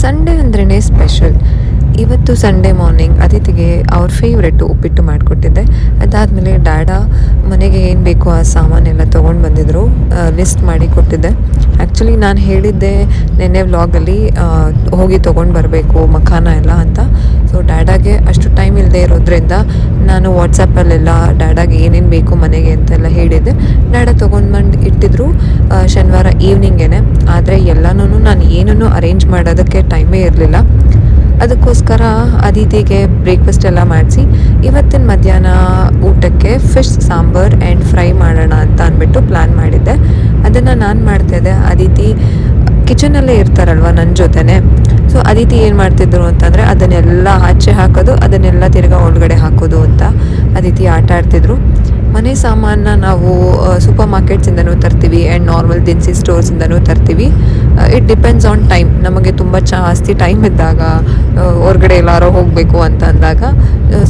Sunday ಅಂದ್ರೇ special ಇವತ್ತು Sunday morning ಅತಿಥಿಗೆ ಅವ್ರ ಫೇವ್ರೆಟ್ ಉಪ್ಪಿಟ್ಟು ಮಾಡಿಕೊಟ್ಟಿದ್ದೆ. ಅದಾದಮೇಲೆ ಡ್ಯಾಡ ಮನೆಗೆ ಏನು ಬೇಕೋ ಆ ಸಾಮಾನೆಲ್ಲ ತೊಗೊಂಡು ಬಂದಿದ್ದರು ಲಿಸ್ಟ್ ಮಾಡಿ ಕೊಟ್ಟಿದ್ದೆ. ಆ್ಯಕ್ಚುಲಿ ನಾನು ಹೇಳಿದ್ದೆ ನೆನ್ನೆ ವ್ಲಾಗಲ್ಲಿ ಹೋಗಿ ತೊಗೊಂಡು ಬರಬೇಕು, ಮಖಾನ ಎಲ್ಲ ಅಂತ. ಸೊ ಡ್ಯಾಡಾಗೆ ಅಷ್ಟು ಟೈಮ್ ಇಲ್ಲದೆ ಇರೋದ್ರಿಂದ ನಾನು ವಾಟ್ಸಪ್ಪಲ್ಲೆಲ್ಲ ಡ್ಯಾಡಾಗೆ ಏನೇನು ಬೇಕು ಮನೆಗೆ ಅಂತೆಲ್ಲ ಹೇಳಿದ್ದೆ. ಡ್ಯಾಡ ತೊಗೊಂಡು ಬಂದು ಇಟ್ಟಿದ್ರು ಶನಿವಾರ ಈವ್ನಿಂಗೇನೆ ಆದರೆ ಎಲ್ಲನೂ ನಾನು ಏನನ್ನು ಅರೇಂಜ್ ಮಾಡೋದಕ್ಕೆ ಟೈಮೇ ಇರಲಿಲ್ಲ. ಅದಕ್ಕೋಸ್ಕರ ಅದಿತಿಗೆ ಬ್ರೇಕ್ಫಾಸ್ಟ್ ಎಲ್ಲ ಮಾಡಿಸಿ, ಇವತ್ತಿನ ಮಧ್ಯಾಹ್ನ ಊಟಕ್ಕೆ ಫಿಶ್ ಸಾಂಬಾರ್ ಆ್ಯಂಡ್ ಫ್ರೈ ಮಾಡೋಣ ಅಂತ ಅಂದ್ಬಿಟ್ಟು ಪ್ಲ್ಯಾನ್ ಮಾಡಿದ್ದೆ. ಅದನ್ನು ನಾನು ಮಾಡ್ತಾಯಿದ್ದೆ ಅದಿತಿ ಕಿಚನಲ್ಲೇ ಇರ್ತಾರಲ್ವ ನನ್ನ ಜೊತೆನೆ. ಸೊ ಅದಿತಿ ಏನು ಮಾಡ್ತಿದ್ರು ಅಂತಂದರೆ ಅದನ್ನೆಲ್ಲ ಆಚೆ ಹಾಕೋದು, ಅದನ್ನೆಲ್ಲ ತಿರ್ಗಾ ಒಳಗಡೆ ಹಾಕೋದು ಅಂತ ಅದಿತಿ ಆಟ ಆಡ್ತಿದ್ರು. ಮನೆ ಸಾಮಾನ ನಾವು ಸೂಪರ್ ಮಾರ್ಕೆಟ್ಸಿಂದನೂ ತರ್ತೀವಿ ಆ್ಯಂಡ್ ನಾರ್ಮಲ್ ದಿನಸಿ ಸ್ಟೋರ್ಸಿಂದನೂ ತರ್ತೀವಿ. ಇಟ್ ಡಿಪೆಂಡ್ಸ್ ಆನ್ ಟೈಮ್ ನಮಗೆ ತುಂಬ ಜಾಸ್ತಿ ಟೈಮ್ ಇದ್ದಾಗ ಹೊರಗಡೆ ಎಲ್ಲಾರೋ ಹೋಗಬೇಕು ಅಂತ ಅಂದಾಗ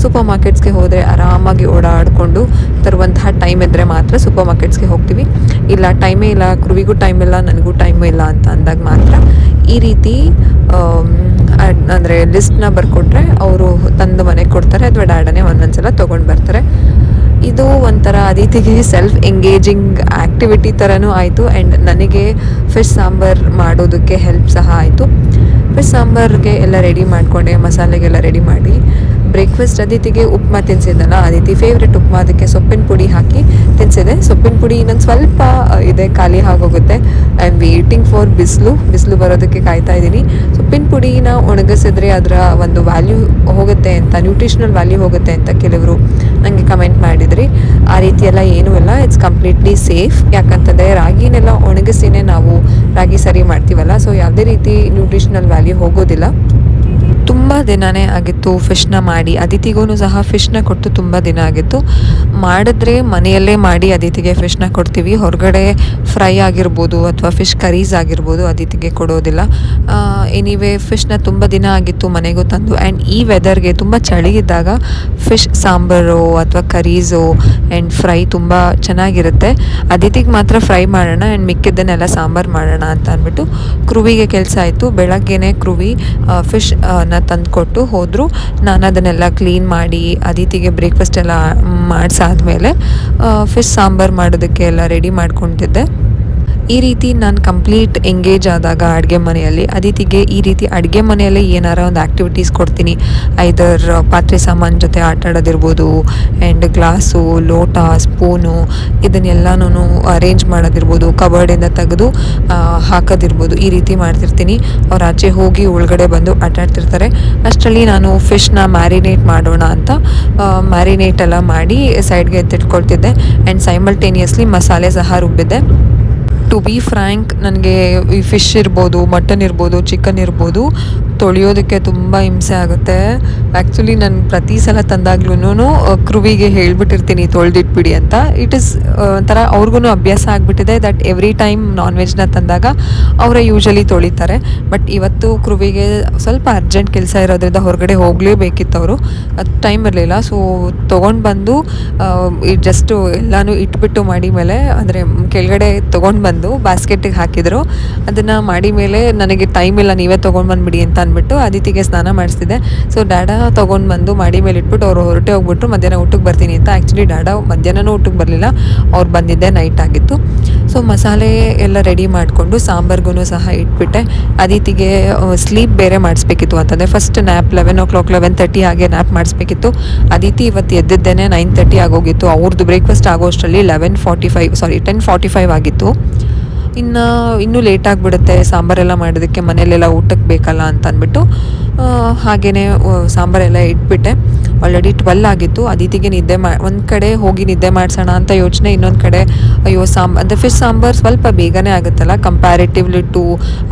ಸೂಪರ್ ಮಾರ್ಕೆಟ್ಸ್ಗೆ ಹೋದರೆ ಆರಾಮಾಗಿ ಓಡಾಡಿಕೊಂಡು ತರುವಂತಹ ಟೈಮ್ ಇದ್ದರೆ ಮಾತ್ರ ಸೂಪರ್ ಮಾರ್ಕೆಟ್ಸ್ಗೆ ಹೋಗ್ತೀವಿ. ಇಲ್ಲ ಟೈಮೇ ಇಲ್ಲ, ಕುರುವಿಗೂ ಟೈಮ್ ಇಲ್ಲ, ನನಗೂ ಟೈಮು ಇಲ್ಲ ಅಂತ ಅಂದಾಗ ಮಾತ್ರ ಈ ರೀತಿ ಅಂದರೆ ಲಿಸ್ಟ್ನ ಬರ್ಕೊಟ್ರೆ ಅವರು ತಂದು ಮನೆಗೆ ಕೊಡ್ತಾರೆ ಅಥವಾ ಡ್ಯಾಡನೇ ಒಂದೊಂದ್ಸಲ ತೊಗೊಂಡು ಬರ್ತಾರೆ ಇದು ಒಂಥರ ಅದಿತಿಗೆ ಸೆಲ್ಫ್ ಎಂಗೇಜಿಂಗ್ ಆ್ಯಕ್ಟಿವಿಟಿ ಥರನೂ ಆಯಿತು. ಆ್ಯಂಡ್ ನನಗೆ ಫಿಶ್ ಸಾಂಬಾರ್ ಮಾಡೋದಕ್ಕೆ ಹೆಲ್ಪ್ ಸಹ ಆಯಿತು. ಫಿಶ್ ಸಾಂಬಾರ್ಗೆ ಎಲ್ಲ ರೆಡಿ ಮಾಡಿಕೊಂಡೆ, ಮಸಾಲೆಗೆಲ್ಲ ರೆಡಿ ಮಾಡಿ. ಬ್ರೇಕ್ಫಾಸ್ಟ್ ಅದಿತಿಗೆ ಉಪ್ಮಾ ತಿನ್ಸಿದ್ದಲ್ಲ ಅದಿತಿ ಫೇವ್ರೆಟ್ ಉಪ್ಮಾ ಅದಕ್ಕೆ ಸೊಪ್ಪಿನ ಪುಡಿ ಹಾಕಿ ತಿನ್ಸಿದೆ. ಸೊಪ್ಪಿನ ಪುಡಿ ಇನ್ನೊಂದು ಸ್ವಲ್ಪ ಇದೆ, ಖಾಲಿ ಆಗೋಗುತ್ತೆ. ಐ ಆಮ್ ವೇಟಿಂಗ್ ಫಾರ್ ಬಿಸಿಲು. ಬಿಸಿಲು ಬರೋದಕ್ಕೆ ಕಾಯ್ತಾ ಇದ್ದೀನಿ. ಸೊಪ್ಪಿನ ಪುಡಿನ ಒಣಗಿಸಿದ್ರೆ ಅದರ ಒಂದು ವ್ಯಾಲ್ಯೂ ಹೋಗುತ್ತೆ ಅಂತ ನ್ಯೂಟ್ರಿಷನಲ್ ವ್ಯಾಲ್ಯೂ ಹೋಗುತ್ತೆ ಅಂತ ಕೆಲವರು ನನಗೆ ಕಮೆಂಟ್ ಮಾಡಿದ್ರಿ. ಆ ರೀತಿ ಎಲ್ಲ ಏನೂ ಇಲ್ಲ ಇಟ್ಸ್ ಕಂಪ್ಲೀಟ್ಲಿ ಸೇಫ್ ಯಾಕಂತಂದರೆ ರಾಗಿನೆಲ್ಲ ಒಣಗಿಸಿನೇ ನಾವು ರಾಗಿ ಸರಿ ಮಾಡ್ತೀವಲ್ಲ ಸೊ ಯಾವುದೇ ರೀತಿ ನ್ಯೂಟ್ರಿಷನಲ್ ವ್ಯಾಲ್ಯೂ ಹೋಗೋದಿಲ್ಲ. ತುಂಬ ದಿನನೇ ಆಗಿತ್ತು ಫಿಶ್ನ ಮಾಡಿ. ಅದಿತಿಗೂ ಸಹ ಫಿಶ್ನ ಕೊಟ್ಟು ತುಂಬ ದಿನ ಆಗಿತ್ತು. ಮಾಡಿದ್ರೆ ಮನೆಯಲ್ಲೇ ಮಾಡಿ ಅದಿತಿಗೆ ಫಿಶ್ನ ಕೊಡ್ತೀವಿ. ಹೊರಗಡೆ ಫ್ರೈ ಆಗಿರ್ಬೋದು ಅಥವಾ ಫಿಶ್ ಕರೀಸ್ ಆಗಿರ್ಬೋದು ಅದಿತಿಗೆ ಕೊಡೋದಿಲ್ಲ. ಎನಿವೇ ಫಿಶ್ನ ತುಂಬ ದಿನ ಆಗಿತ್ತು ಮನೆಗೂ ತಂದು. ಆ್ಯಂಡ್ ಈ ವೆದರ್ಗೆ ತುಂಬ ಚಳಿ ಇದ್ದಾಗ ಫಿಶ್ ಸಾಂಬಾರು ಅಥವಾ ಕರೀಸು ಆ್ಯಂಡ್ ಫ್ರೈ ತುಂಬ ಚೆನ್ನಾಗಿರುತ್ತೆ. ಅದಿತಿಗೆ ಮಾತ್ರ ಫ್ರೈ ಮಾಡೋಣ ಆ್ಯಂಡ್ ಮಿಕ್ಕಿದ್ದನ್ನೆಲ್ಲ ಸಾಂಬಾರು ಮಾಡೋಣ ಅಂತ ಅಂದ್ಬಿಟ್ಟು ಕ್ರುವಿಗೆ ಕೆಲಸ ಆಯಿತು. ಬೆಳಗ್ಗೆನೇ ಕ್ರುವಿ ಫಿಶ್ನ ತಂದುಕೊಟ್ಟು ಹೋದರು. ನಾನು ಅದನ್ನೆಲ್ಲ ಕ್ಲೀನ್ ಮಾಡಿ ಅದಿತಿಗೆ ಬ್ರೇಕ್ಫಾಸ್ಟ್ ಎಲ್ಲ ಮಾಡಿಸಾದ್ಮೇಲೆ ಫಿಶ್ ಸಾಂಬಾರು ಮಾಡೋದಕ್ಕೆ ಎಲ್ಲ ರೆಡಿ ಮಾಡ್ಕೊತಿದ್ದೆ ಈ ರೀತಿ ನಾನು ಕಂಪ್ಲೀಟ್ ಎಂಗೇಜ್ ಆದಾಗ ಅಡುಗೆ ಮನೆಯಲ್ಲಿ, ಅದಿತಿಗೆ ಈ ರೀತಿ ಅಡುಗೆ ಮನೆಯಲ್ಲೇ ಏನಾರ ಒಂದು ಆ್ಯಕ್ಟಿವಿಟೀಸ್ ಕೊಡ್ತೀನಿ. ಐದರ್ ಪಾತ್ರೆ ಸಾಮಾನು ಜೊತೆ ಆಟ ಆಡೋದಿರ್ಬೋದು ಆ್ಯಂಡ್ ಗ್ಲಾಸು ಲೋಟ ಸ್ಪೂನು ಇದನ್ನೆಲ್ಲನೂ ಅರೇಂಜ್ ಮಾಡೋದಿರ್ಬೋದು ಕಬರ್ಡಿಂದ ತೆಗೆದು ಹಾಕೋದಿರ್ಬೋದು, ಈ ರೀತಿ ಮಾಡ್ತಿರ್ತೀನಿ. ಅವ್ರು ಆಚೆ ಹೋಗಿ ಒಳಗಡೆ ಬಂದು ಆಟಾಡ್ತಿರ್ತಾರೆ ಅಷ್ಟರಲ್ಲಿ ನಾನು ಫಿಶ್ನ ಮ್ಯಾರಿನೇಟ್ ಮಾಡೋಣ ಅಂತ ಮ್ಯಾರಿನೇಟ್ ಎಲ್ಲ ಮಾಡಿ ಸೈಡ್ಗೆ ಎತ್ತಿಟ್ಕೊಳ್ತಿದ್ದೆ. ಆ್ಯಂಡ್ ಸೈಮಲ್ಟೇನಿಯಸ್ಲಿ ಮಸಾಲೆ ಸಹ ರುಬ್ಬಿದ್ದೆ. ಟು ಬಿ ಫ್ರ್ಯಾಂಕ್ ನನಗೆ ಈ ಫಿಶ್ ಇರ್ಬೋದು ಮಟನ್ ಇರ್ಬೋದು ಚಿಕನ್ ಇರ್ಬೋದು ತೊಳೆಯೋದಕ್ಕೆ ತುಂಬ ಹಿಂಸೆ ಆಗುತ್ತೆ. ಆ್ಯಕ್ಚುಲಿ ನಾನು ಪ್ರತಿ ಸಲ ತಂದಾಗ್ಲೂ ಕ್ರುವಿಗೆ ಹೇಳ್ಬಿಟ್ಟಿರ್ತೀನಿ, ತೊಳೆದಿಟ್ಬಿಡಿ ಅಂತ. ಇಟ್ ಇಸ್ ಒಂಥರ ಅವ್ರಿಗೂ ಅಭ್ಯಾಸ ಆಗಿಬಿಟ್ಟಿದೆ ದಟ್ ಎವ್ರಿ ಟೈಮ್ ನಾನ್ ವೆಜ್ನ ತಂದಾಗ ಅವರೇ ಯೂಶಲಿ ತೊಳಿತಾರೆ. ಬಟ್ ಇವತ್ತು ಕ್ರುವಿಗೆ ಸ್ವಲ್ಪ ಅರ್ಜೆಂಟ್ ಕೆಲಸ ಇರೋದ್ರಿಂದ ಹೊರಗಡೆ ಹೋಗಲೇಬೇಕಿತ್ತು ಅವರು ಅದು ಟೈಮ್ ಇರಲಿಲ್ಲ. ಸೊ ತೊಗೊಂಡು ಬಂದು ಜಸ್ಟು ಎಲ್ಲನೂ ಇಟ್ಬಿಟ್ಟು ಮಾಡಿ ಮೇಲೆ, ಅಂದರೆ ಕೆಳಗಡೆ ತೊಗೊಂಡು ಬಂದು ಬಾಸ್ಕೆಟಿಗೆ ಹಾಕಿದರು. ಅದನ್ನು ಮಾಡಿ ಮೇಲೆ ನನಗೆ ಟೈಮ್ ಇಲ್ಲ, ನೀವೇ ತೊಗೊಂಡು ಬಂದುಬಿಡಿ ಅಂತ ಅಂದ್ಬಿಟ್ಟು ಅದಿತಿಗೆ ಸ್ನಾನ ಮಾಡಿಸ್ತಿದ್ದೆ. ಸೊ ಡ್ಯಾಡಾ ತೊಗೊಂಡು ಬಂದು ಮಾಡಿ ಮೇಲೆ ಇಟ್ಬಿಟ್ಟು ಅವರು ಹೊರಟೆ ಹೋಗ್ಬಿಟ್ರು. ಮಧ್ಯಾಹ್ನ ಊಟಕ್ಕೆ ಬರ್ತೀನಿ ಅಂತ. ಆ್ಯಕ್ಚುಲಿ ಡ್ಯಾಡಾ ಮಧ್ಯಾಹ್ನನೂ ಊಟಕ್ಕೆ ಬರಲಿಲ್ಲ. ಅವ್ರು ಬಂದಿದ್ದೆ ನೈಟ್ ಆಗಿತ್ತು. ಸೊ ಮಸಾಲೆ ಎಲ್ಲ ರೆಡಿ ಮಾಡಿಕೊಂಡು ಸಾಂಬಾರ್ಗೂ ಸಹ ಇಟ್ಬಿಟ್ಟೆ. ಅದಿತಿಗೆ ಸ್ಲೀಪ್ ಬೇರೆ ಮಾಡಿಸ್ಬೇಕಿತ್ತು ಅಂತಂದರೆ first nap eleven o'clock eleven thirty ಹಾಗೆ ನ್ಯಾಪ್ ಮಾಡಿಸ್ಬೇಕಿತ್ತು. ಅದಿತಿ ಇವತ್ತು ಎದ್ದಿದ್ದೇನೆ ನೈನ್ ತರ್ಟಿ ಆಗೋಗಿತ್ತು. ಅವ್ರದ್ದು breakfast ಆಗೋಷ್ಟರಲ್ಲಿ eleven forty five sorry ten forty five ಆಗಿತ್ತು. ಇನ್ನು ಇನ್ನೂ ಲೇಟ್ ಆಗಿಬಿಡುತ್ತೆ ಸಾಂಬಾರೆಲ್ಲ ಮಾಡೋದಕ್ಕೆ ಮನೇಲೆಲ್ಲ ಊಟಕ್ಕೆ ಬೇಕಲ್ಲ ಅಂತ ಅಂದ್ಬಿಟ್ಟು ಹಾಗೆಯೇ ಸಾಂಬಾರೆಲ್ಲ ಇಟ್ಬಿಟ್ಟೆ. ಆಲ್ರೆಡಿ ಟ್ವೆಲ್ ಆಗಿತ್ತು. ಅದಿತಿಗೆ ನಿದ್ದೆ ಮಾ, ಒಂದು ಕಡೆ ಹೋಗಿ ನಿದ್ದೆ ಮಾಡಿಸೋಣ ಅಂತ ಯೋಚನೆ, ಇನ್ನೊಂದು ಕಡೆ ಅಯ್ಯೋ ಸಾಂಬ್ ಅಂದರೆ ಫಿಶ್ ಸಾಂಬಾರು ಸ್ವಲ್ಪ ಬೇಗನೆ ಆಗುತ್ತಲ್ಲ? ಕಂಪ್ಯಾರಿಟಿವ್ಲಿ ಟು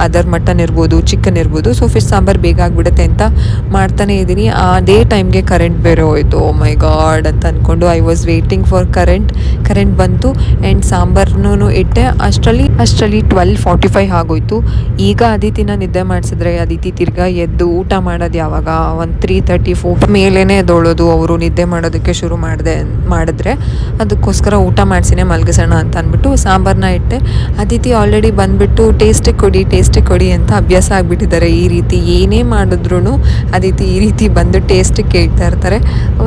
ಅದರ್ ಮಟನ್ ಇರ್ಬೋದು ಚಿಕನ್ ಇರ್ಬೋದು. ಸೊ ಫಿಶ್ ಸಾಂಬಾರು ಬೇಗ ಆಗಿಬಿಡುತ್ತೆ ಅಂತ ಮಾಡ್ತಾನೆ ಇದ್ದೀನಿ. ಅದೇ ಟೈಮ್ಗೆ ಕರೆಂಟ್ ಬೇರೆ ಹೋಯಿತು. ಮೈ ಗಾಡ್ ಅಂತ ಅಂದ್ಕೊಂಡು I was waiting for current current ಬಂತು. ಆ್ಯಂಡ್ ಸಾಂಬಾರ್ನೂ ಇಟ್ಟೆ. ಅಷ್ಟರಲ್ಲಿ ಅಷ್ಟರಲ್ಲಿ ಟ್ವೆಲ್ ಫಾರ್ಟಿ ಫೈವ್ ಆಗೋಯ್ತು. ಈಗ ಅದಿತಿನ ನಿದ್ದೆ ಮಾಡಿಸಿದ್ರೆ ಅದಿತಿ ತಿರ್ಗಾ ಎದ್ದು ಊಟ ಮಾಡೋದು ಯಾವಾಗ? ಒಂದು ತ್ರೀ ತರ್ಟಿ ಫೋರ್ ಮೇಲೇ ತೊಳೋದು ಅವರು ನಿದ್ದೆ ಮಾಡೋದಕ್ಕೆ ಶುರು ಮಾಡಿದೆ, ಮಾಡಿದ್ರೆ ಅದಕ್ಕೋಸ್ಕರ ಊಟ ಮಾಡಿಸಿನೇ ಮಲಗಿಸೋಣ ಅಂತ ಅಂದ್ಬಿಟ್ಟು ಸಾಂಬಾರನ್ನ ಇಟ್ಟೆ. ಅದಿತಿ ಆಲ್ರೆಡಿ ಬಂದ್ಬಿಟ್ಟು ಟೇಸ್ಟೇ ಕೊಡಿ ಟೇಸ್ಟೇ ಕೊಡಿ ಅಂತ ಅಭ್ಯಾಸ ಆಗಿಬಿಟ್ಟಿದ್ದಾರೆ. ಈ ರೀತಿ ಏನೇ ಮಾಡಿದ್ರೂ ಅದಿತಿ ಈ ರೀತಿ ಬಂದು ಟೇಸ್ಟ್ ಕೇಳ್ತಾ ಇರ್ತಾರೆ.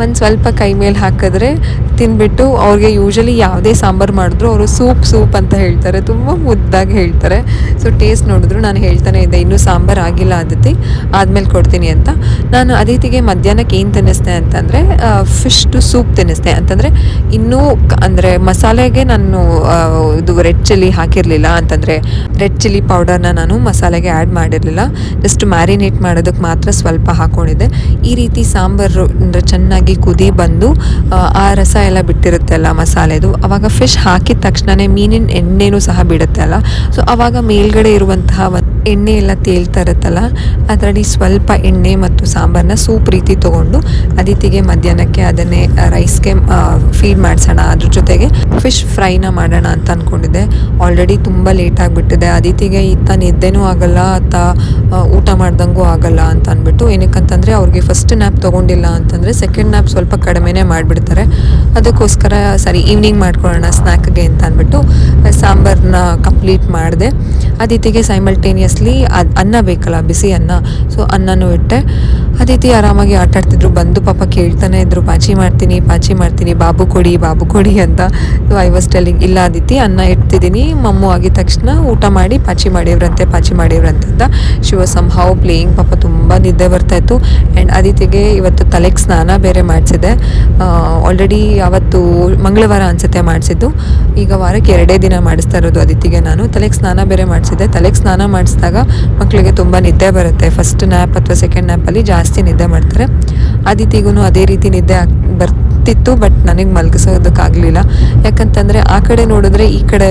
ಒಂದು ಸ್ವಲ್ಪ ಕೈ ಮೇಲೆ ಹಾಕಿದ್ರೆ ತಿನ್ಬಿಟ್ಟು ಅವ್ರಿಗೆ ಯೂಶಲಿ ಯಾವುದೇ ಸಾಂಬಾರು ಮಾಡಿದ್ರು ಅವರು ಸೂಪ್ ಸೂಪ್ ಅಂತ ಹೇಳ್ತಾರೆ. ತುಂಬ ಮುದ್ದಾಗಿ ಹೇಳ್ತಾರೆ. ಸೊ ಟೇಸ್ಟ್ ನೋಡಿದ್ರು ನಾನು ಹೇಳ್ತಾನೆ ಇದ್ದೆ, ಇನ್ನೂ ಸಾಂಬಾರು ಆಗಿಲ್ಲ ಅದಿತಿ, ಆದಮೇಲೆ ಕೊಡ್ತೀನಿ ಅಂತ. ನಾನು ಅದಿತಿಗೆ ಮಧ್ಯಾಹ್ನಕ್ಕೆ ಏನು ತಿನ್ನಿಸ್ದೆ ಅಂತಂದರೆ ಫಿಶ್ದು ಸೂಪ್ ತಿನ್ನಿಸ್ದೆ. ಅಂತಂದರೆ ಇನ್ನೂ ಅಂದರೆ ಮಸಾಲೆಗೆ ನಾನು ಇದು ರೆಡ್ ಚಿಲ್ಲಿ ಹಾಕಿರಲಿಲ್ಲ. ಅಂತಂದರೆ ರೆಡ್ ಚಿಲ್ಲಿ ಪೌಡರ್ನ ನಾನು ಮಸಾಲೆಗೆ ಆ್ಯಡ್ ಮಾಡಿರಲಿಲ್ಲ. ಜಸ್ಟ್ ಮ್ಯಾರಿನೇಟ್ ಮಾಡೋದಕ್ಕೆ ಮಾತ್ರ ಸ್ವಲ್ಪ ಹಾಕ್ಕೊಂಡಿದ್ದೆ ಈ ರೀತಿ ಸಾಂಬಾರು ಅಂದರೆ ಚೆನ್ನಾಗಿ ಕುದಿ ಬಂದು ಆ, ರಸ ಎಲ್ಲ ಬಿಟ್ಟಿರುತ್ತೆ ಅಲ್ಲ ಮಸಾಲೆದು. ಆವಾಗ ಫಿಶ್ ಹಾಕಿದ ತಕ್ಷಣವೇ ಮೀನಿನ ಎಣ್ಣೆನೂ ಸಹ ಬಿಡುತ್ತೆ ಅಲ್ಲ. ಸೊ ಆವಾಗ ಮೇಲ್ಗಡೆ ಇರುವಂತಹ ಎಣ್ಣೆ ಎಲ್ಲ ತೇಲ್ತಾ ಇರುತ್ತಲ್ಲ, ಅದರಲ್ಲಿ ಸ್ವಲ್ಪ ಎಣ್ಣೆ ಮತ್ತು ಸಾಂಬಾರನ್ನ ಸೂಪ್ ರೀತಿ ತೊಗೊಂಡು ಅದಿತಿಗೆ ಮಧ್ಯಾಹ್ನಕ್ಕೆ ಅದನ್ನೇ ರೈಸ್ಗೆ ಫೀಡ್ ಮಾಡಿಸೋಣ. ಅದ್ರ ಜೊತೆಗೆ ಫಿಶ್ ಫ್ರೈನ ಮಾಡೋಣ ಅಂತ ಅಂದ್ಕೊಂಡಿದ್ದೆ ಆಲ್ರೆಡಿ ತುಂಬ ಲೇಟ್ ಆಗಿಬಿಟ್ಟಿದೆ. ಅದಿತಿಗೆ ಇತ್ತ ನಿದ್ದೆನೂ ಆಗಲ್ಲ, ಅತ್ತ ಊಟ ಮಾಡ್ದಂಗೂ ಆಗಲ್ಲ ಅಂತ ಅಂದ್ಬಿಟ್ಟು ಏನಕ್ಕಂತಂದರೆ ಅವ್ರಿಗೆ ಫಸ್ಟ್ ನ್ಯಾಪ್ ತೊಗೊಂಡಿಲ್ಲ ಅಂತಂದರೆ ಸೆಕೆಂಡ್ ನ್ಯಾಪ್ ಸ್ವಲ್ಪ ಕಡಿಮೆನೇ ಮಾಡಿಬಿಡ್ತಾರೆ. ಅದಕ್ಕೋಸ್ಕರ ಸರಿ ಈವ್ನಿಂಗ್ ಮಾಡ್ಕೊಳ್ಳೋಣ ಸ್ನ್ಯಾಕ್ಗೆ ಅಂತ ಅಂದ್ಬಿಟ್ಟು ಸಾಂಬಾರನ್ನ ಕಂಪ್ಲೀಟ್ ಮಾಡಿದೆ. ಅದಿತಿಗೆ ಸೈಮಲ್ಟೇನಿಯಸ್ಲಿ ಅದು ಅನ್ನ ಬೇಕಲ್ಲ, ಬಿಸಿ ಅನ್ನ. ಸೊ ಅನ್ನನೂ ಇಟ್ಟೆ. ಅದಿತಿ ಆರಾಮಾಗಿ ಆಟಾಡ್ತಿದ್ರು ಬಂದು ಪಾಪ ಕೇಳ್ತಾನೆ ಇದ್ರು, ಪಾಚಿ ಮಾಡ್ತೀನಿ ಪಾಚಿ ಮಾಡ್ತೀನಿ, ಬಾಬು ಕೊಡಿ ಬಾಬು ಕೊಡಿ ಅಂತ. ಸೊ ಐ ವಾಸ್ ಟೆಲ್ಲಿಂಗ್ ಇಲ್ಲ ಅದಿತಿ ಅನ್ನ ಇಡ್ತಿದ್ದೀನಿ. ಮಮ್ಮು ಆಗಿದ ತಕ್ಷಣ ಊಟ ಮಾಡಿ ಪಾಚಿ ಮಾಡಿವ್ರಂತೆ ಪಾಚಿ ಮಾಡಿವ್ರಂತೆ ಅಂತ. ಶಿವ ಪ್ಲೇಯಿಂಗ್ ಪಾಪ ತುಂಬ ನಿದ್ದೆ ಬರ್ತಾಯಿತ್ತು ಆ್ಯಂಡ್ ಅದಿತಿಗೆ ಇವತ್ತು ತಲೆಗೆ ಸ್ನಾನ ಬೇರೆ ಮಾಡಿಸಿದೆ. ಆಲ್ರೆಡಿ ಅವತ್ತು ಮಂಗಳವಾರ ಅನಿಸುತ್ತೆ ಮಾಡಿಸಿದ್ದು. ಈಗ ವಾರಕ್ಕೆ ಎರಡೇ ದಿನ ಮಾಡಿಸ್ತಾ ಇರೋದು. ಅದಿತಿಗೆ ನಾನು ತಲೆಗೆ ಸ್ನಾನ ಬೇರೆ ಮಾಡಿಸಿದ್ದೆ. ತಲೆಗೆ ಸ್ನಾನ ಮಾಡಿಸಿದಾಗ ಮಕ್ಕಳಿಗೆ ತುಂಬ ನಿದ್ದೆ ಬರುತ್ತೆ. ಫಸ್ಟ್ ನ್ಯಾಪ್ ಅಥವಾ ಸೆಕೆಂಡ್ ನ್ಯಾಪಲ್ಲಿ ಜಾಸ್ತಿ ನಿದ್ದೆ ಮಾಡ್ತಾರೆ. ಅದಿತಿಗೂ ಅದೇ ರೀತಿ ನಿದ್ದೆ ಬರ್ತಿತ್ತು ಬಟ್ ನನಗೆ ಮಲಗಿಸೋದಕ್ಕಾಗಲಿಲ್ಲ. ಯಾಕಂತಂದರೆ ಆ ಕಡೆ ನೋಡಿದ್ರೆ ಈ ಕಡೆ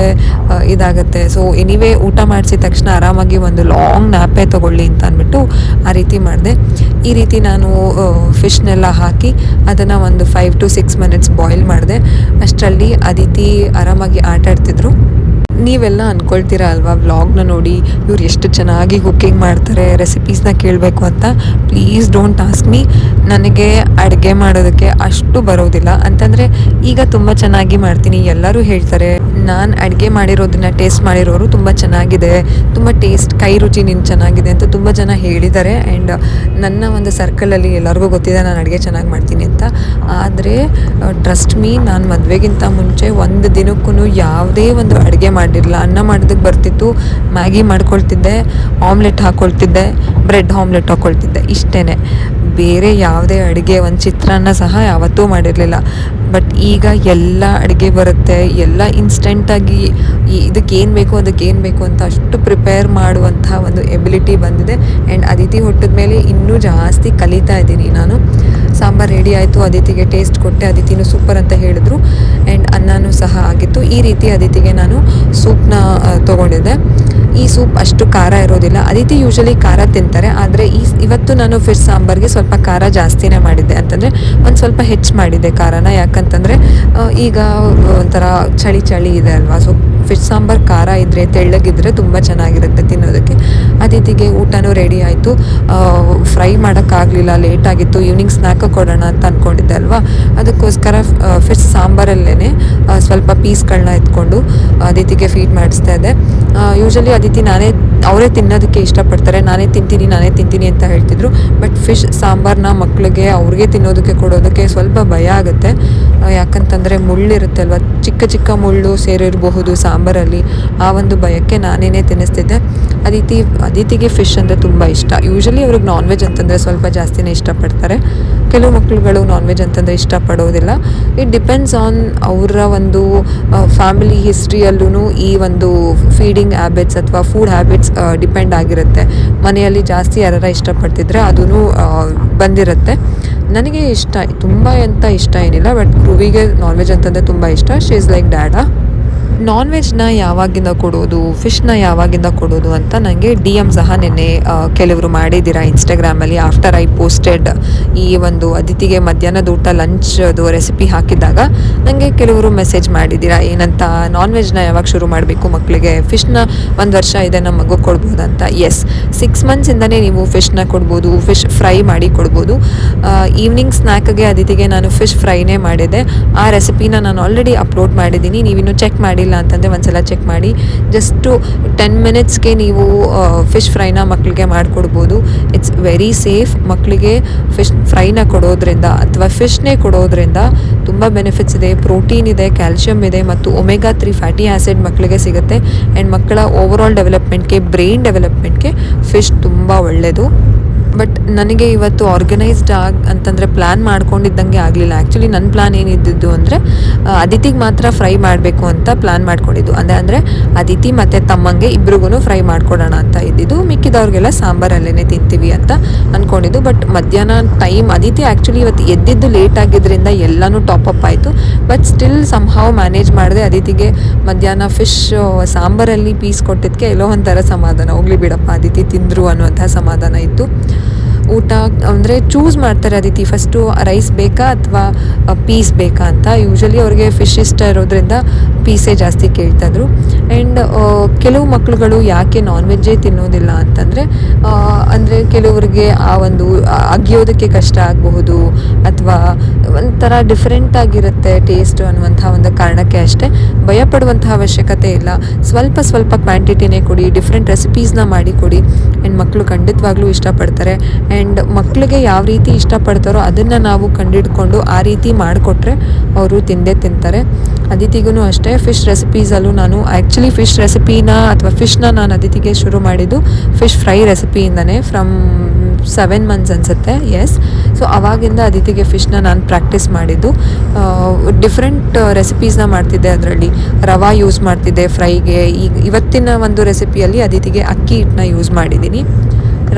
ಇದಾಗುತ್ತೆ. ಸೊ ಎನಿವೇ ಊಟ ಮಾಡಿಸಿದ ತಕ್ಷಣ ಆರಾಮಾಗಿ ಒಂದು ಲಾಂಗ್ ನ್ಯಾಪೇ ತೊಗೊಳ್ಳಿ ಅಂತ ಅಂದ್ಬಿಟ್ಟು ಆ ರೀತಿ ಮಾಡಿದೆ. ಈ ರೀತಿ ನಾನು ಫಿಶ್ನೆಲ್ಲ ಹಾಕಿ ಅದನ್ನು ಒಂದು five to six minutes boil ಮಾಡಿದೆ. ಅಷ್ಟರಲ್ಲಿ ಅದಿತಿ ಆರಾಮಾಗಿ ಆಟ ಆಡ್ತಿದ್ರು ನೀವೆಲ್ಲ ಅಂದ್ಕೊಳ್ತೀರಾ ಅಲ್ವಾ? ವ್ಲಾಗ್ನ ನೋಡಿ ಇವ್ರು ಎಷ್ಟು ಚೆನ್ನಾಗಿ ಕುಕ್ಕಿಂಗ್ ಮಾಡ್ತಾರೆ ರೆಸಿಪೀಸ್ನ ಕೇಳಬೇಕು ಅಂತ? ಪ್ಲೀಸ್ ಡೋಂಟ್ ಆಸ್ಕ್ ಮೀ ನನಗೆ ಅಡುಗೆ ಮಾಡೋದಕ್ಕೆ ಅಷ್ಟು ಬರೋದಿಲ್ಲ. ಅಂತಂದರೆ ಈಗ ತುಂಬ ಚೆನ್ನಾಗಿ ಮಾಡ್ತೀನಿ. ಎಲ್ಲರೂ ಹೇಳ್ತಾರೆ, ನಾನು ಅಡುಗೆ ಮಾಡಿರೋದನ್ನ ಟೇಸ್ಟ್ ಮಾಡಿರೋರು ತುಂಬ ಚೆನ್ನಾಗಿದೆ. ತುಂಬ ಟೇಸ್ಟ್ ಕೈ ರುಚಿ ನಿನ್ನ ಚೆನ್ನಾಗಿದೆ ಅಂತ ತುಂಬ ಜನ ಹೇಳಿದ್ದಾರೆ. ಆ್ಯಂಡ್ ನನ್ನ ಒಂದು ಸರ್ಕಲಲ್ಲಿ ಎಲ್ಲರಿಗೂ ಗೊತ್ತಿದೆ ನಾನು ಅಡುಗೆ ಚೆನ್ನಾಗಿ ಮಾಡ್ತೀನಿ ಅಂತ. ಆದರೆ ಟ್ರಸ್ಟ್ ಮೀ ನಾನು ಮದುವೆಗಿಂತ ಮುಂಚೆ ಒಂದು ದಿನಕ್ಕೂ ಯಾವುದೇ ಒಂದು ಅಡುಗೆ ಮಾಡಿರಲಿಲ್ಲ ಅನ್ನ ಮಾಡೋದಕ್ಕೆ ಬರ್ತಿತ್ತು, ಮ್ಯಾಗಿ ಮಾಡ್ಕೊಳ್ತಿದ್ದೆ, ಆಮ್ಲೆಟ್ ಹಾಕ್ಕೊಳ್ತಿದ್ದೆ ಬ್ರೆಡ್ ಆಮ್ಲೆಟ್ ಹಾಕ್ಕೊಳ್ತಿದ್ದೆ ಇಷ್ಟೇ ಬೇರೆ ಯಾವುದೇ ಅಡುಗೆ, ಒಂದು ಚಿತ್ರಾನ್ನ ಸಹ ಯಾವತ್ತೂ ಮಾಡಿರಲಿಲ್ಲ. ಬಟ್ ಈಗ ಎಲ್ಲ ಅಡುಗೆ ಬರುತ್ತೆ, ಎಲ್ಲ ಇನ್ಸ್ಟೆಂಟಾಗಿ ಇದಕ್ಕೆ ಏನು ಬೇಕು ಅದಕ್ಕೆ ಏನು ಬೇಕು ಅಂತ ಅಷ್ಟು ಪ್ರಿಪೇರ್ ಮಾಡುವಂತಹ ಒಂದು ಎಬಿಲಿಟಿ ಬಂದಿದೆ. ಆ್ಯಂಡ್ ಅದಿತಿ ಹುಟ್ಟಿದ ಮೇಲೆ ಇನ್ನೂ ಜಾಸ್ತಿ ಕಲಿತಾ ಇದ್ದೀನಿ ನಾನು. ಸಾಂಬಾರು ರೆಡಿ ಆಯಿತು ಅದಿತಿಗೆ ಟೇಸ್ಟ್ ಕೊಟ್ಟೆ ಅದಿತಿನೂ ಸೂಪರ್ ಅಂತ ಹೇಳಿದ್ರು. ಆ್ಯಂಡ್ ಅನ್ನನೂ ಸಹ ಆಗಿತ್ತು. ಈ ರೀತಿ ಅದಿತಿಗೆ ನಾನು ಸೂಪ್ನ ತೊಗೊಂಡಿದ್ದೆ. ಈ ಸೂಪ್ ಅಷ್ಟು ಖಾರ ಇರೋದಿಲ್ಲ. ಅದಿತಿ ಯೂಶಲಿ ಖಾರ ತಿಂತಾರೆ, ಆದರೆ ಈ ಇವತ್ತು ನಾನು ಫಿಶ್ ಸಾಂಬಾರ್ಗೆ ಸ್ವಲ್ಪ ಖಾರ ಜಾಸ್ತಿನೇ ಮಾಡಿದ್ದೆ ಅಂತಂದರೆ ಒಂದು ಸ್ವಲ್ಪ ಹೆಚ್ಚು ಮಾಡಿದ್ದೆ ಖಾರನ. ಯಾಕಂತಂದರೆ ಈಗ ಒಂಥರ ಚಳಿ ಚಳಿ ಇದೆ ಅಲ್ವಾ ಸೊ ಫಿಶ್ ಸಾಂಬಾರು ಖಾರ ಇದ್ದರೆ ತೆಳ್ಳಗಿದ್ರೆ ತುಂಬ ಚೆನ್ನಾಗಿರುತ್ತೆ ತಿನ್ನೋದಕ್ಕೆ. ಅದಿತಿಗೆ ಊಟನೂ ರೆಡಿ ಆಯಿತು. ಫ್ರೈ ಮಾಡೋಕ್ಕಾಗಲಿಲ್ಲ ಲೇಟ್ ಆಗಿತ್ತು. ಈವ್ನಿಂಗ್ ಸ್ನ್ಯಾಕ್ ಕೊಡೋಣ ಅಂತ ಅಂದ್ಕೊಂಡಿದ್ದೆ ಅಲ್ವಾ? ಅದಕ್ಕೋಸ್ಕರ ಫಿಶ್ ಸಾಂಬಾರಲ್ಲೇ ಸ್ವಲ್ಪ ಪೀಸ್ಗಳನ್ನ ಎತ್ಕೊಂಡು ಅದಿತಿಗೆ ಫೀಡ್ ಮಾಡಿಸ್ತಾ ಇದ್ದೆ. ಯೂಶಲಿ ಅದಿತಿ ನಾನೇ, ಅವರೇ ತಿನ್ನೋದಕ್ಕೆ ಇಷ್ಟಪಡ್ತಾರೆ. ನಾನೇ ತಿಂತೀನಿ ನಾನೇ ತಿಂತೀನಿ ಅಂತ ಹೇಳ್ತಿದ್ರು. ಬಟ್ ಫಿಶ್ ಸಾಂಬಾರನ್ನ ಮಕ್ಕಳಿಗೆ ಅವ್ರಿಗೆ ತಿನ್ನೋದಕ್ಕೆ ಕೊಡೋದಕ್ಕೆ ಸ್ವಲ್ಪ ಭಯ ಆಗುತ್ತೆ. ಯಾಕಂತಂದರೆ ಮುಳ್ಳಿರುತ್ತೆ ಅಲ್ವಾ ಚಿಕ್ಕ ಚಿಕ್ಕ ಮುಳ್ಳು ಸೇರಿರಬಹುದು ಸಾಂಬಾರಲ್ಲಿ ಆ ಒಂದು ಭಯಕ್ಕೆ ನಾನೇನೇ ತಿನ್ನಿಸ್ತಿದ್ದೆ. ಅದಿತಿ, ಅದಿತಿಗೆ ಫಿಶ್ ಅಂದರೆ ತುಂಬ ಇಷ್ಟ. ಯೂಶಲಿ ಅವ್ರಿಗೆ ನಾನ್ ವೆಜ್ ಅಂತಂದರೆ ಸ್ವಲ್ಪ ಜಾಸ್ತಿನೇ ಇಷ್ಟಪಡ್ತಾರೆ. ಕೆಲವು ಮಕ್ಕಳುಗಳು ನಾನ್ ವೆಜ್ ಅಂತಂದರೆ ಇಷ್ಟಪಡೋದಿಲ್ಲ. ಇಟ್ ಡಿಪೆಂಡ್ಸ್ ಆನ್ ಅವರ ಒಂದು ಫ್ಯಾಮಿಲಿ ಹಿಸ್ಟ್ರಿಯಲ್ಲೂ ಈ ಒಂದು ಫೀಡಿಂಗ್ ಹ್ಯಾಬಿಟ್ಸ್ ಅಥವಾ ಫುಡ್ ಹ್ಯಾಬಿಟ್ಸ್ ಡಿಪೆಂಡ್ ಆಗಿರುತ್ತೆ. ಮನೆಯಲ್ಲಿ ಜಾಸ್ತಿ ಯಾರ ಇಷ್ಟಪಡ್ತಿದ್ರೆ ಅದೂ ಬಂದಿರುತ್ತೆ. ನನಗೆ ಇಷ್ಟ, ತುಂಬ ಅಂತ ಇಷ್ಟ ಏನಿಲ್ಲ ಬಟ್ ಕ್ರೂವಿಗೆ ನಾನ್ ವೆಜ್ ಅಂತಂದರೆ ತುಂಬ ಇಷ್ಟ. ಶಿ ಇಸ್ ಲೈಕ್ ಡ್ಯಾಡಾ ನಾನ್ ವೆಜ್ನ ಯಾವಾಗಿಂದ ಕೊಡೋದು ಫಿಶ್ನ ಯಾವಾಗಿಂದ ಕೊಡೋದು ಅಂತ ನನಗೆ ಡಿ ಎಂ ಸಹ ನಿನ್ನೆ ಕೆಲವರು ಮಾಡಿದ್ದೀರಾ ಇನ್ಸ್ಟಾಗ್ರಾಮಲ್ಲಿ ಆಫ್ಟರ್ ಐ ಪೋಸ್ಟೆಡ್ ಈ ಒಂದು ಅತಿಥಿಗೆ ಮಧ್ಯಾಹ್ನದ ಊಟ ಲಂಚ್ದು ರೆಸಿಪಿ ಹಾಕಿದ್ದಾಗ ನನಗೆ ಕೆಲವರು ಮೆಸೇಜ್ ಮಾಡಿದ್ದೀರಾ, ಏನಂತ ನಾನ್ ವೆಜ್ನ ಯಾವಾಗ ಶುರು ಮಾಡಬೇಕು ಮಕ್ಕಳಿಗೆ ಫಿಶ್ನ ಒಂದು ವರ್ಷ ಇದೆ, ನಮ್ಮ ಮಗು ಕೊಡ್ಬೋದಂತ. ಎಸ್ ಸಿಕ್ಸ್ ಮಂತ್ಸಿಂದನೇ ನೀವು ಫಿಶ್ನ ಕೊಡ್ಬೋದು ಫಿಶ್ ಫ್ರೈ ಮಾಡಿ ಕೊಡ್ಬೋದು. ಈವ್ನಿಂಗ್ ಸ್ನ್ಯಾಕ್ಗೆ ಅತಿಥಿಗೆ ನಾನು ಫಿಶ್ ಫ್ರೈನೇ ಮಾಡಿದೆ ಆ ರೆಸಿಪಿನ ನಾನು ಆಲ್ರೆಡಿ ಅಪ್ಲೋಡ್ ಮಾಡಿದ್ದೀನಿ, ನೀವಿನ್ನೂ ಚೆಕ್ ಮಾಡಿಲ್ಲ ಅಂತಂದರೆ ಒಂದ್ಸಲ ಚೆಕ್ ಮಾಡಿ. ಜಸ್ಟು ಟೆನ್ ಮಿನಿಟ್ಸ್ಗೆ ನೀವು ಫಿಶ್ ಫ್ರೈನ ಮಕ್ಕಳಿಗೆ ಮಾಡಿಕೊಡ್ಬೋದು. ಇಟ್ಸ್ ವೆರಿ ಸೇಫ್ ಮಕ್ಕಳಿಗೆ ಫಿಶ್ ಫ್ರೈನ ಕೊಡೋದ್ರಿಂದ ಅಥವಾ ಫಿಶ್ನೇ ಕೊಡೋದ್ರಿಂದ ತುಂಬ ಬೆನಿಫಿಟ್ಸ್ ಇದೆ. ಪ್ರೋಟೀನ್ ಇದೆ ಕ್ಯಾಲ್ಶಿಯಮ್ ಇದೆ ಮತ್ತು ಒಮೆಗಾ ತ್ರೀ ಫ್ಯಾಟಿ ಆ್ಯಸಿಡ್ ಮಕ್ಕಳಿಗೆ ಸಿಗುತ್ತೆ. ಆ್ಯಂಡ್ ಮಕ್ಕಳ ಓವರಾಲ್ ಡೆವಲಪ್ಮೆಂಟ್ಗೆ ಬ್ರೈನ್ ಡೆವಲಪ್ಮೆಂಟ್ಗೆ ಫಿಶ್ ತುಂಬ ಒಳ್ಳೆಯದು ಬಟ್ ನನಗೆ ಇವತ್ತು ಆರ್ಗನೈಸ್ಡ್ ಆಗಿ ಅಂತಂದರೆ ಪ್ಲ್ಯಾನ್ ಮಾಡ್ಕೊಂಡಿದ್ದಂಗೆ ಆಗಲಿಲ್ಲ. ಆ್ಯಕ್ಚುಲಿ ನನ್ನ ಪ್ಲ್ಯಾನ್ ಏನಿದ್ದಿದ್ದು ಅಂದರೆ ಅದಿತಿಗೆ ಮಾತ್ರ ಫ್ರೈ ಮಾಡಬೇಕು ಅಂತ ಪ್ಲ್ಯಾನ್ ಮಾಡ್ಕೊಂಡಿದ್ದು. ಅಂದರೆ ಅಂದರೆ ಅದಿತಿ ಮತ್ತು ತಮ್ಮಂಗೆ ಇಬ್ರಿಗೂ ಫ್ರೈ ಮಾಡ್ಕೊಡೋಣ ಅಂತ ಇದ್ದಿದ್ದು. ಮಿಕ್ಕಿದವ್ರಿಗೆಲ್ಲ ಸಾಂಬಾರಲ್ಲೇ ತಿಂತೀವಿ ಅಂತ ಅಂದ್ಕೊಂಡಿದ್ದು ಬಟ್ ಮಧ್ಯಾಹ್ನ ಟೈಮ್ ಅದಿತಿ ಆ್ಯಕ್ಚುಲಿ ಇವತ್ತು ಎದ್ದಿದ್ದು ಲೇಟ್ ಆಗಿದ್ದರಿಂದ ಎಲ್ಲನೂ ಅಪ್ ಆಯಿತು. ಬಟ್ ಸ್ಟಿಲ್ ಸಂಹಾವ್ ಮ್ಯಾನೇಜ್ ಮಾಡಿದೆ ಅದಿತಿಗೆ ಮಧ್ಯಾಹ್ನ ಫಿಶ್ ಸಾಂಬಾರಲ್ಲಿ ಪೀಸ್ ಕೊಟ್ಟಿದ್ದಕ್ಕೆ ಎಲ್ಲೋ ಒಂಥರ ಸಮಾಧಾನ. ಹೋಗ್ಲಿ ಬಿಡಪ್ಪ, ಅದಿತಿ ತಿಂದರು ಅನ್ನುವಂಥ ಸಮಾಧಾನ ಇತ್ತು. ಊಟ, ಅಂದರೆ ಚೂಸ್ ಮಾಡ್ತಾರೆ ಅದಿತಿ. ಫಸ್ಟು ರೈಸ್ ಬೇಕಾ ಅಥವಾ ಪೀಸ್ ಬೇಕಾ ಅಂತ. ಯೂಶಲಿ ಅವ್ರಿಗೆ ಫಿಶ್ ಇಷ್ಟ ಇರೋದ್ರಿಂದ ಪೀಸೇ ಜಾಸ್ತಿ ಕೇಳ್ತಾಯಿದ್ರು ಆ್ಯಂಡ್ ಕೆಲವು ಮಕ್ಕಳುಗಳು ಯಾಕೆ ನಾನ್ ವೆಜ್ಜೇ ತಿನ್ನೋದಿಲ್ಲ ಅಂತಂದರೆ ಅಂದರೆ ಕೆಲವರಿಗೆ ಆ ಒಂದು ಅಗಿಯೋದಕ್ಕೆ ಕಷ್ಟ ಆಗಬಹುದು ಅಥವಾ ಒಂಥರ ಡಿಫ್ರೆಂಟ್ ಆಗಿರುತ್ತೆ ಟೇಸ್ಟ್ ಅನ್ನುವಂಥ ಒಂದು ಕಾರಣಕ್ಕೆ ಅಷ್ಟೇ ಭಯಪಡುವಂಥ ಅವಶ್ಯಕತೆ ಇಲ್ಲ. ಸ್ವಲ್ಪ ಸ್ವಲ್ಪ ಕ್ವಾಂಟಿಟಿನೇ ಕೊಡಿ ಡಿಫ್ರೆಂಟ್ ರೆಸಿಪೀಸ್ನ ಮಾಡಿ ಕೊಡಿ. ಆ್ಯಂಡ್ ಮಕ್ಕಳು ಖಂಡಿತವಾಗ್ಲೂ ಇಷ್ಟಪಡ್ತಾರೆ. ಆ್ಯಂಡ್ ಮಕ್ಕಳಿಗೆ ಯಾವ ರೀತಿ ಇಷ್ಟಪಡ್ತಾರೋ ಅದನ್ನು ನಾವು ಕಂಡಿಡ್ಕೊಂಡು ಆ ರೀತಿ ಮಾಡಿಕೊಟ್ರೆ ಅವರು ತಿಂದೇ ತಿಂತಾರೆ. ಅದಿತಿಗೂ ಅಷ್ಟೇ ಫಿಶ್ ರೆಸಿಪೀಸಲ್ಲೂ ನಾನು ಆ್ಯಕ್ಚುಲಿ ಫಿಶ್ ರೆಸಿಪಿನ ಅಥವಾ ಫಿಶ್ನ ನಾನು ಅದಿತಿಗೆ ಶುರು ಮಾಡಿದ್ದು ಫಿಶ್ ಫ್ರೈ ರೆಸಿಪಿಯಿಂದನೇ ಫ್ರಮ್ ಸೆವೆನ್ ಮಂತ್ಸ್ ಅನಿಸುತ್ತೆ ಎಸ್ ಸೊ ಅವಾಗಿಂದ ಅದಿತಿಗೆ ಫಿಶ್ನ ನಾನು ಪ್ರಾಕ್ಟೀಸ್ ಮಾಡಿದ್ದು. ಡಿಫ್ರೆಂಟ್ ರೆಸಿಪೀಸ್ನ ಮಾಡ್ತಿದ್ದೆ ಅದರಲ್ಲಿ. ರವಾ ಯೂಸ್ ಮಾಡ್ತಿದ್ದೆ ಫ್ರೈಗೆ. ಈಗ ಇವತ್ತಿನ ಒಂದು ರೆಸಿಪಿಯಲ್ಲಿ ಅದಿತಿಗೆ ಅಕ್ಕಿ ಹಿಟ್ಟನ್ನ ಯೂಸ್ ಮಾಡಿದ್ದೀನಿ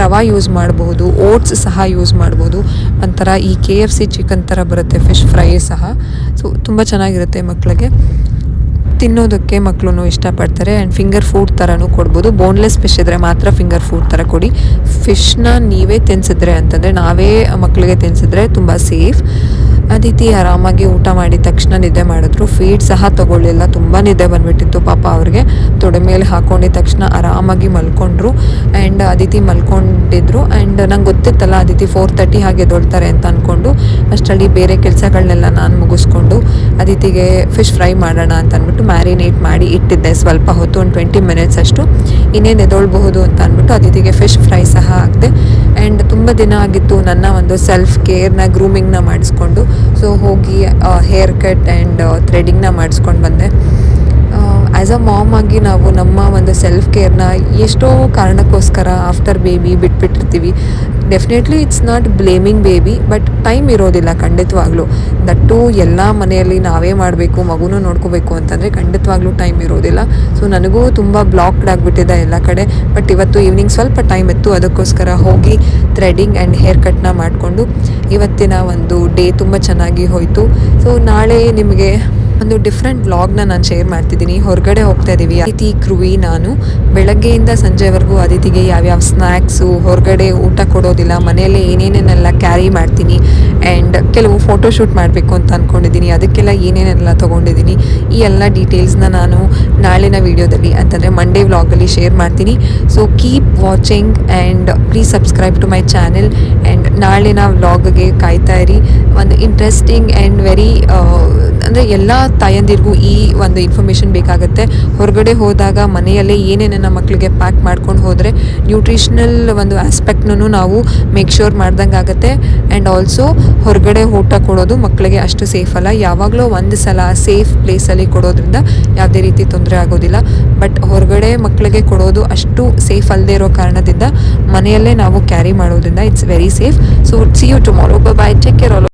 ರವಾ ಯೂಸ್ ಮಾಡ್ಬೋದು, ಓಟ್ಸ್ ಸಹ ಯೂಸ್ ಮಾಡ್ಬೋದು. ಒಂಥರ ಈ ಕೆ ಎಫ್ ಸಿ ಚಿಕನ್ ಥರ ಬರುತ್ತೆ ಫಿಶ್ ಫ್ರೈ ಸಹ. ಸೊ ತುಂಬ ಚೆನ್ನಾಗಿರುತ್ತೆ ಮಕ್ಕಳಿಗೆ ತಿನ್ನೋದಕ್ಕೆ ಮಕ್ಕಳು ಇಷ್ಟಪಡ್ತಾರೆ ಆ್ಯಂಡ್ ಫಿಂಗರ್ ಫುಡ್ ಥರನೂ ಕೊಡ್ಬೋದು. ಬೋನ್ಲೆಸ್ ಫಿಶ್ ಇದ್ದರೆ ಮಾತ್ರ ಫಿಂಗರ್ ಫುಡ್ ಥರ ಕೊಡಿ. ಫಿಶ್ನ ನೀವೇ ತಿನ್ಸಿದ್ರೆ ಅಂತಂದರೆ ನಾವೇ ಮಕ್ಕಳಿಗೆ ತಿನ್ಸಿದ್ರೆ ತುಂಬ ಸೇಫ್ ಅದಿತಿ ಆರಾಮಾಗಿ ಊಟ ಮಾಡಿದ ತಕ್ಷಣ ನಿದ್ದೆ ಮಾಡಿದ್ರು. ಫೀಡ್ ಸಹ ತಗೊಳ್ಳಿಲ್ಲ. ತುಂಬ ನಿದ್ದೆ ಬಂದ್ಬಿಟ್ಟಿತ್ತು ಪಾಪ ಅವ್ರಿಗೆ. ತೊಡೆ ಮೇಲೆ ಹಾಕೊಂಡಿದ ತಕ್ಷಣ ಆರಾಮಾಗಿ ಮಲ್ಕೊಂಡ್ರು. ಆ್ಯಂಡ್ ಅದಿತಿ ಮಲ್ಕೊಂಡಿದ್ರು. ಆ್ಯಂಡ್ ನಂಗೆ ಗೊತ್ತಿತ್ತಲ್ಲ ಅದಿತಿ ಫೋರ್ ತರ್ಟಿ ಹಾಗೆ ಎದ್ದೊಳ್ತಾರೆ ಅಂತ ಅಂದ್ಕೊಂಡು ಅಷ್ಟರಲ್ಲಿ ಬೇರೆ ಕೆಲಸಗಳನ್ನೆಲ್ಲ ನಾನು ಮುಗಿಸ್ಕೊಂಡು ಅದಿತಿಗೆ ಫಿಶ್ ಫ್ರೈ ಮಾಡೋಣ ಅಂತ ಅಂದ್ಬಿಟ್ಟು ಮ್ಯಾರಿನೇಟ್ ಮಾಡಿ ಇಟ್ಟಿದ್ದೆ. ಸ್ವಲ್ಪ ಹೊತ್ತು, ಒಂದು ಟ್ವೆಂಟಿ ಮಿನಿಟ್ಸ್ ಅಷ್ಟು. ಇನ್ನೇನು ಎದೊಳ್ಬಹುದು ಅಂತ ಅಂದ್ಬಿಟ್ಟು ಅದಿತಿಗೆ ಫಿಶ್ ಫ್ರೈ ಸಹ ಹಾಕಿದೆ. ಆ್ಯಂಡ್ ತುಂಬ ದಿನ ಆಗಿತ್ತು ನನ್ನ ಒಂದು ಸೆಲ್ಫ್ ಕೇರ್ನ ಗ್ರೂಮಿಂಗ್ನ ಮಾಡಿಸ್ಕೊಂಡು. ಸೊ ಹೋಗಿ ಹೇರ್ ಕಟ್ ಆ್ಯಂಡ್ ಥ್ರೆಡಿಂಗ್ನ ಮಾಡಿಸ್ಕೊಂಡು ಬಂದೆ. ಆ್ಯಸ್ ಅ ಮಾಮ್ ಆಗಿ ನಾವು ನಮ್ಮ ಒಂದು ಸೆಲ್ಫ್ ಕೇರ್ನ ಎಷ್ಟೋ ಕಾರಣಕ್ಕೋಸ್ಕರ after baby ಬಿಟ್ಬಿಟ್ಟಿರ್ತೀವಿ. Definitely it's not blaming baby but time ಇರೋದಿಲ್ಲ ಖಂಡಿತವಾಗ್ಲೂ. ದಟ್ಟು ಎಲ್ಲ ಮನೆಯಲ್ಲಿ ನಾವೇ ಮಾಡಬೇಕು, ಮಗುನೂ ನೋಡ್ಕೋಬೇಕು ಅಂತಂದರೆ ಖಂಡಿತವಾಗ್ಲೂ ಟೈಮ್ ಇರೋದಿಲ್ಲ. ಸೊ ನನಗೂ ತುಂಬ ಬ್ಲಾಕ್ಡ್ ಆಗಿಬಿಟ್ಟಿದೆ ಎಲ್ಲ ಕಡೆ ಬಟ್ ಇವತ್ತು ಈವ್ನಿಂಗ್ ಸ್ವಲ್ಪ ಟೈಮ್ ಇತ್ತು, ಅದಕ್ಕೋಸ್ಕರ ಹೋಗಿ ಥ್ರೆಡಿಂಗ್ ಆ್ಯಂಡ್ ಹೇರ್ ಕಟ್ನ ಮಾಡಿಕೊಂಡು ಇವತ್ತಿನ ಒಂದು ಡೇ ತುಂಬ ಚೆನ್ನಾಗಿ ಹೋಯಿತು. ಸೊ ನಾಳೆ ನಿಮಗೆ ಒಂದು ಡಿಫ್ರೆಂಟ್ ವ್ಲಾಗ್ನ ನಾನು ಶೇರ್ ಮಾಡ್ತಿದ್ದೀನಿ. ಹೊರಗಡೆ ಹೋಗ್ತಾ ಇದ್ದೀವಿ ಅತಿಥಿ ಕೃವಿ ನಾನು. ಬೆಳಗ್ಗೆಯಿಂದ ಸಂಜೆವರೆಗೂ ಅತಿಥಿಗೆ ಯಾವ್ಯಾವ ಸ್ನ್ಯಾಕ್ಸು ಹೊರಗಡೆ ಊಟ ಕೊಡೋದಿಲ್ಲ. ಮನೆಯಲ್ಲೇ ಏನೇನೇನೆಲ್ಲ ಕ್ಯಾರಿ ಮಾಡ್ತೀನಿ. ಆ್ಯಂಡ್ ಕೆಲವು ಫೋಟೋಶೂಟ್ ಮಾಡಬೇಕು ಅಂತ ಅಂದ್ಕೊಂಡಿದ್ದೀನಿ ಅದಕ್ಕೆಲ್ಲ ಏನೇನೆಲ್ಲ ತೊಗೊಂಡಿದ್ದೀನಿ ಈ ಎಲ್ಲ ಡೀಟೇಲ್ಸ್ನ ನಾನು ನಾಳಿನ ವೀಡಿಯೋದಲ್ಲಿ ಅಂತಂದರೆ ಮಂಡೇ ವ್ಲಾಗಲ್ಲಿ ಶೇರ್ ಮಾಡ್ತೀನಿ. So keep watching and please subscribe to my channel and ನಾಳಿನ ವ್ಲಾಗ್ಗೆ ಕಾಯ್ತಾ ಇರಿ. ಒಂದು ಇಂಟ್ರೆಸ್ಟಿಂಗ್ ಆ್ಯಂಡ್ ವೆರಿ ಅಂದರೆ ಎಲ್ಲ ತಾಯಂದಿರಿಗೂ ಈ ಒಂದು ಇನ್ಫಾರ್ಮೇಷನ್ ಬೇಕಾಗುತ್ತೆ. ಹೊರಗಡೆ ಹೋದಾಗ ಮನೆಯಲ್ಲೇ ಏನೇನನ್ನ ಮಕ್ಕಳಿಗೆ ಪ್ಯಾಕ್ ಮಾಡ್ಕೊಂಡು ಹೋದರೆ ನ್ಯೂಟ್ರಿಷನಲ್ ಒಂದು ಆಸ್ಪೆಕ್ಟ್ನೂ ನಾವು ಮೇಕ್ ಶ್ಯೂರ್ ಮಾಡ್ದಂಗೆ ಆಗುತ್ತೆ. ಆ್ಯಂಡ್ ಆಲ್ಸೋ ಹೊರಗಡೆ ಊಟ ಕೊಡೋದು ಮಕ್ಕಳಿಗೆ ಅಷ್ಟು ಸೇಫ್ ಅಲ್ಲ. ಯಾವಾಗಲೂ ಒಂದು ಸಲ ಸೇಫ್ ಪ್ಲೇಸಲ್ಲಿ ಕೊಡೋದ್ರಿಂದ ಯಾವುದೇ ರೀತಿ ತೊಂದರೆ ಆಗೋದಿಲ್ಲ. ಬಟ್ ಹೊರಗಡೆ ಮಕ್ಕಳಿಗೆ ಕೊಡೋದು ಅಷ್ಟು ಸೇಫ್ ಅಲ್ಲದೆ ಇರೋ ಕಾರಣದಿಂದ ಮನೆಯಲ್ಲೇ ನಾವು ಕ್ಯಾರಿ ಮಾಡೋದ್ರಿಂದ it's very safe so see you tomorrow bye take care all